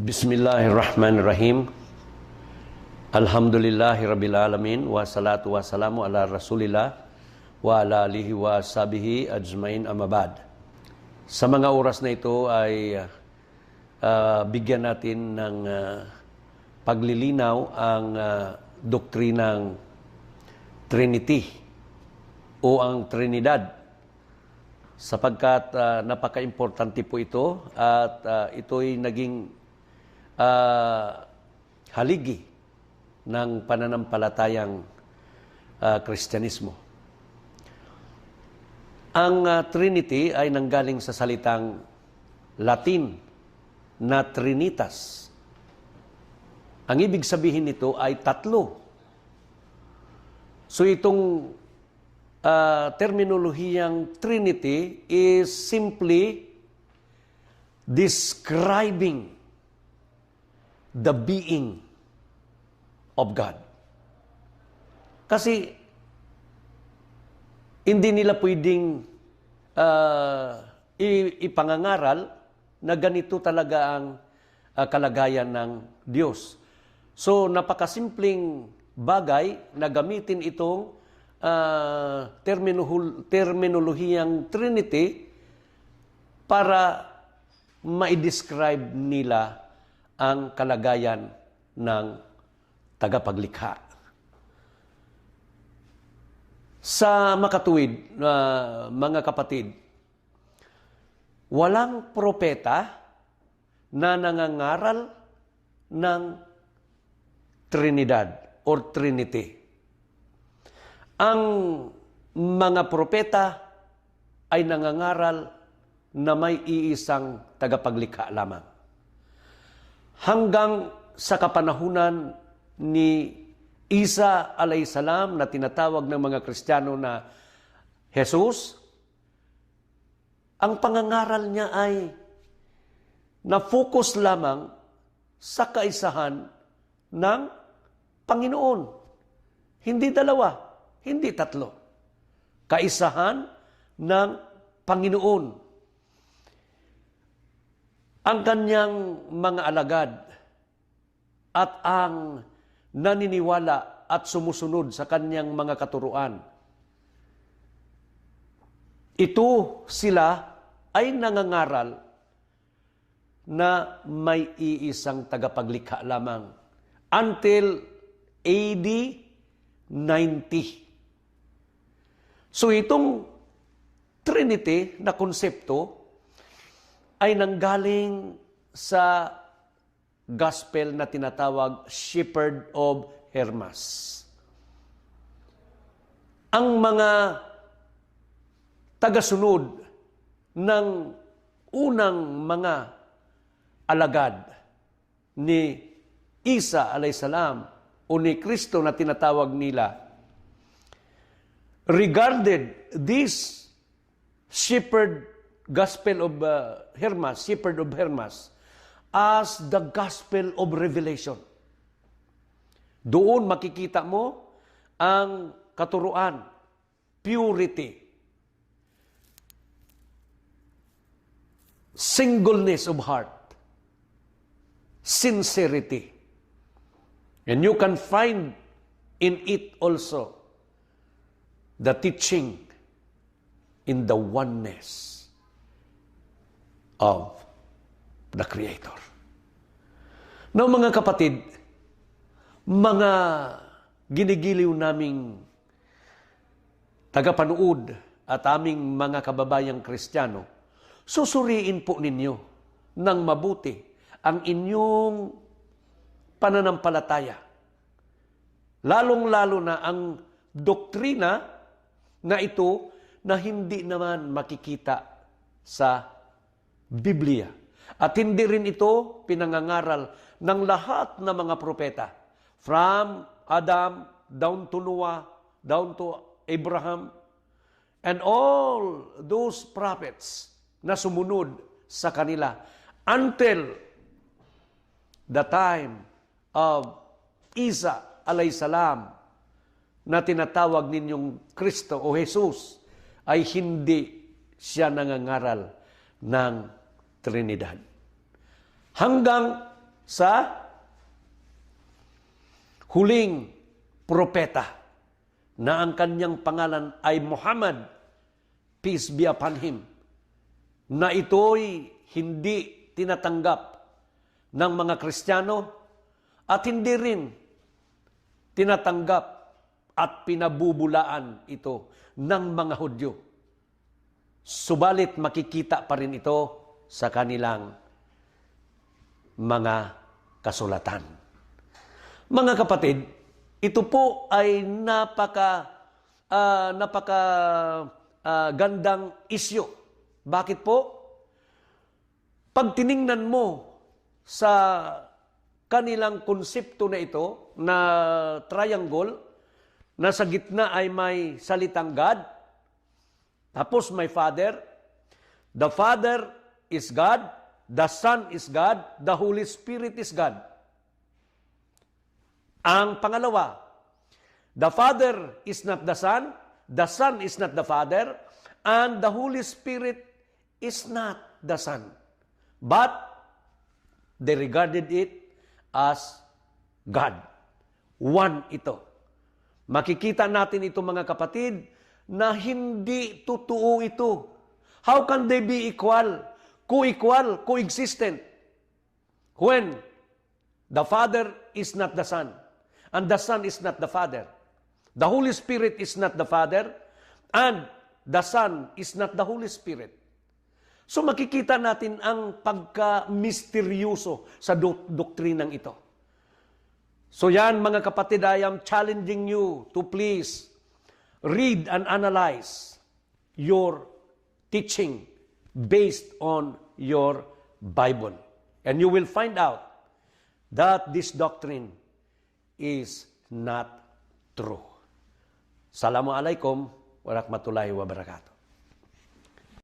Bismillahirrahmanirrahim. Alhamdulillahi rabbil alamin wa salatu wa salamu ala rasulillah wa ala alihi wa sabihi ajmain amabad. Sa mga oras na ito ay ah, bigyan natin ng ah, paglilinaw ang ah, doktrinang Trinity o ang Trinidad sapagkat ah, napaka-importante po ito at ah, ito'y naging ah, haligi ng pananampalatayang Kristyanismo. Ang ah, Trinity ay nanggaling sa salitang Latin na Trinitas. Ang ibig sabihin nito ay tatlo. So itong ah, terminolohiyang Trinity is simply describing the being of God. Kasi hindi nila pwedeng i- ipangangaral na ganito talaga ang ah, kalagayan ng Diyos. So napakasimpleng bagay na gamitin itong ah, terminohul- terminolohiyang Trinity para ma-describe nila ang kalagayan ng tagapaglikha. Sa makatuwid, na mga kapatid, walang propeta na nangangaral ng Trinidad or Trinity. Ang mga propeta ay nangangaral na may iisang tagapaglikha lamang. Hanggang sa kapanahunan ni Isa alayhisalam na tinatawag ng mga Kristiyano na Jesus, ang pangangaral niya ay na-focus lamang sa kaisahan ng Panginoon. Hindi dalawa, hindi tatlo. Kaisahan ng Panginoon. Ang kanyang mga alagad at ang naniniwala at sumusunod sa kanyang mga katuruan. Ito sila ay nangangaral na may iisang tagapaglikha lamang until AD 90. So itong Trinity na konsepto ay nanggaling sa gospel na tinatawag Shepherd of Hermas. Ang mga tagasunod ng unang mga alagad ni Isa alayhisalam o ni Kristo na tinatawag nila regarded this shepherd gospel of uh, Hermas, shepherd of Hermas as the gospel of revelation. Doon makikita mo ang katuruan, purity, singleness of heart, sincerity. And you can find in it also the teaching in the oneness of the Creator. No, mga kapatid, mga ginigiliw naming tagapanood at aming mga kababayang Kristiyano, susuriin po ninyo ng mabuti ang inyong pananampalataya. Lalong-lalo na ang doktrina na ito na hindi naman makikita sa Biblia. At hindi rin ito pinangangaral ng lahat ng mga propeta. From Adam down to Noah, down to Abraham, and all those prophets na sumunod sa kanila until the time of Isa alayhisalam na tinatawag ninyong Kristo o Jesus ay hindi siya nangangaral ng Trinidad. Hanggang sa huling propeta na ang kanyang pangalan ay Muhammad, peace be upon him, na ito'y hindi tinatanggap ng mga Kristiyano at hindi rin tinatanggap at pinabubulaan ito ng mga Hudyo. Subalit makikita pa rin ito sa kanilang mga kasulatan. Mga kapatid, ito po ay napaka ah, napaka ah, gandang isyo. Bakit po? Pag tiningnan mo sa kanilang konsepto na ito na triangle na sa gitna ay may salitang God, tapos may Father, the Father is God, the Son is God, the Holy Spirit is God. Ang pangalawa, the Father is not the Son, the Son is not the Father, and the Holy Spirit is not the Son. But they regarded it as God. One ito. Makikita natin ito mga kapatid na hindi totoo ito. How can they be equal? Co-equal, coexistent. When the Father is not the Son, and the Son is not the Father. The Holy Spirit is not the Father, and the Son is not the Holy Spirit. So makikita natin ang pagka-misteryoso sa do- doktrinang ito. So yan mga kapatid, I am challenging you to please read and analyze your teaching based on your Bible. And you will find out that this doctrine is not true. Assalamualaikum warahmatullahi wabarakatuh.